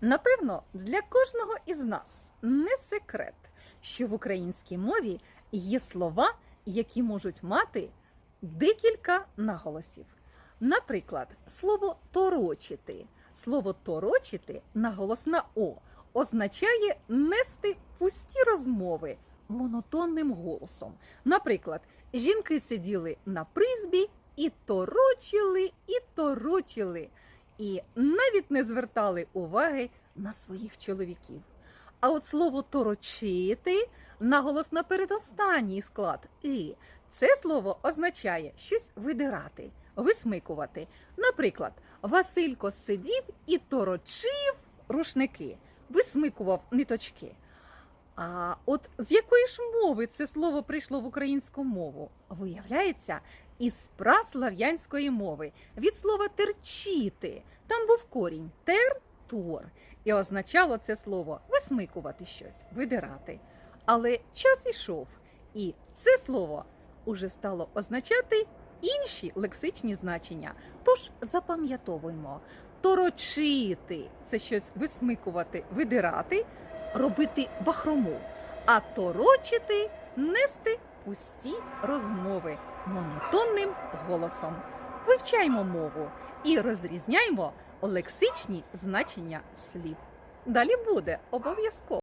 Напевно, для кожного із нас не секрет, що в українській мові є слова, які можуть мати декілька наголосів. Наприклад, слово торочити. Слово торочити наголос на О означає нести пусті розмови монотонним голосом. Наприклад, жінки сиділи на призбі і торочили, і торочили, і навіть не звертали уваги на своїх чоловіків. А от слово торочити наголос на передостанній склад і. Це слово означає щось видирати, висмикувати. Наприклад, Василько сидів і торочив рушники, висмикував ниточки. А от з якої ж мови це слово прийшло в українську мову? Виявляється, із праслав'янської мови від слова терчити. Там був корінь тер тор. І означало це слово висмикувати щось, видирати. Але час ішов, і це слово уже стало означати інші лексичні значення. Тож запам'ятовуємо, торочити це щось висмикувати, видирати, робити бахрому, а торочити нести пусті розмови монотонним голосом. Вивчаймо мову і розрізняймо лексичні значення слів. Далі буде обов'язково.